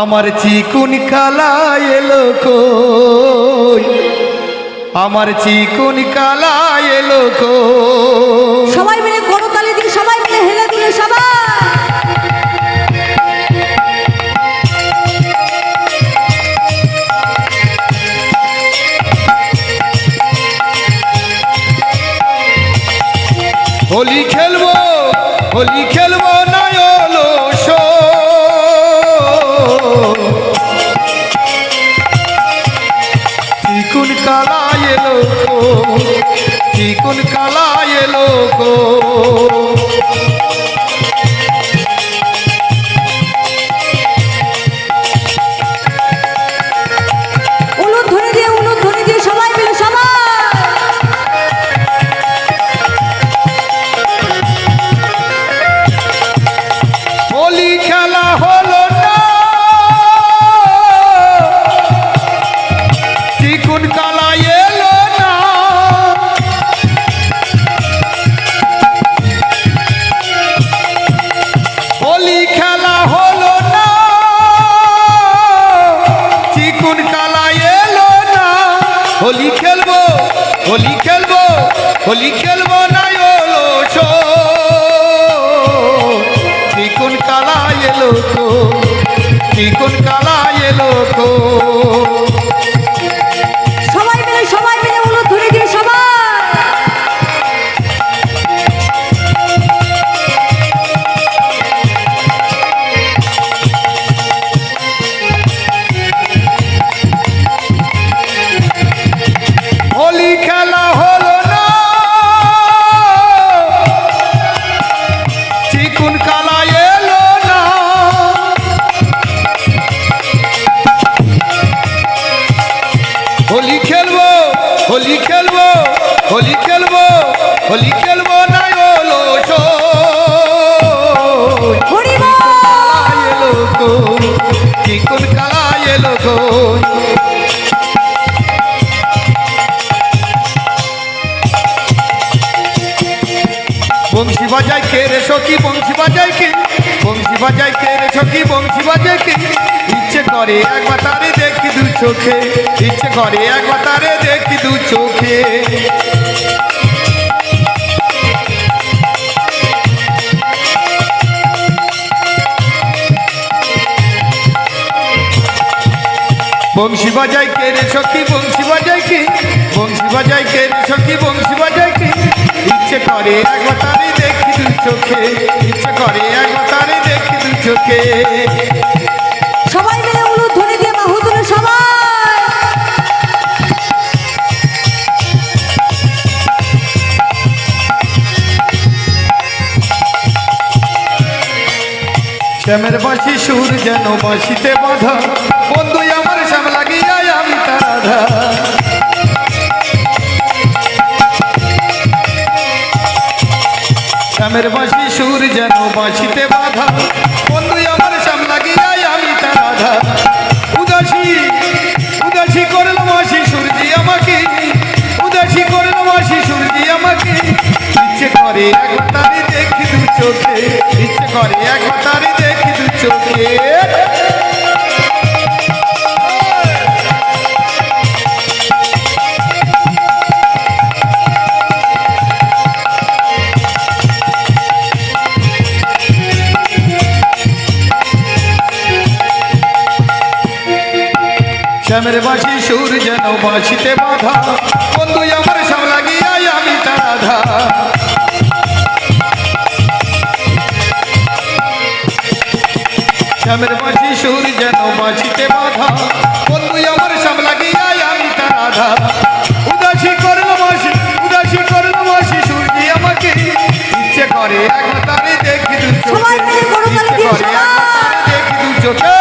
আমার চিকুন কালা এলো কই? আমার চিকুন কালা এলো কই? সবাই মিলে করতালি দিন সবাই মিলে হেলে দুলে সবাই। হোলি খেলব হোলি খেলব। চিকুন কালা এলো গো। উলুদ ধরে হোলি খেলব হোলি খেলব হোলি খেলব না শো চিকুন কালা এলো তো চিকুন কালা এলো তো সবাই মিলে সবাই হোলি খেলব হোলি খেলব হোলি খেলব না হলো এলো গো চিকুন কালা এলো গো। বংশী বাজায় কে রে সখী বংশী বাজায় কে? বংশী বাজায় কে রে সখী বংশী বাজায় কে? ইচ্ছে করে একবার তারে দেখি দু চোখে। ইচ্ছে করে একবার তারে দেখি দু চোখে। বংশী বাজায় কে রে সখী, বংশী বাজায় কে? বংশী বাজায় কে রে সখী, বংশী বাজায় কে? ইচ্ছে করে একবার তারে দেখি দু চোখে। ইচ্ছে করে একবার তারে দেখি দু চোখে। সবাই শ্যামের বাঁশি, সুর যেন বাঁশিতে বাঁধা। বন্ধু, আমার শ্যাম লাগিয়া আমি তার শ্যামের বাঁশি, সুর যেন বাঁশিতে বাঁধা। বন্ধু, আমার শ্যাম লাগিয়া আমি তার উদাসী উদাসী করল মাসি, সূর্যি আমাকে। উদাসী করল মাসি, সূর্যি আমাকে। ইচ্ছে করে একবার তারে দেখি দু চোখে। ইচ্ছে করে একবার শ্যামের বাসি সুর যেন বাঁচিতে বাধা। বন্ধু আমার সব লাগিয়াই আমি তাধা শ্যামের বাসি সুর যেন বাঁচিতে বাধা। বন্ধু আমার সব লাগিয়াই আমি তাধা উদাসী করল বাসি উদাসী করল বাসি সূর্যি আমাকে। ইচ্ছে করে একবার তারে দেখি দু চোখে। ইচ্ছে করে একবার তারে দেখি দু চোখে।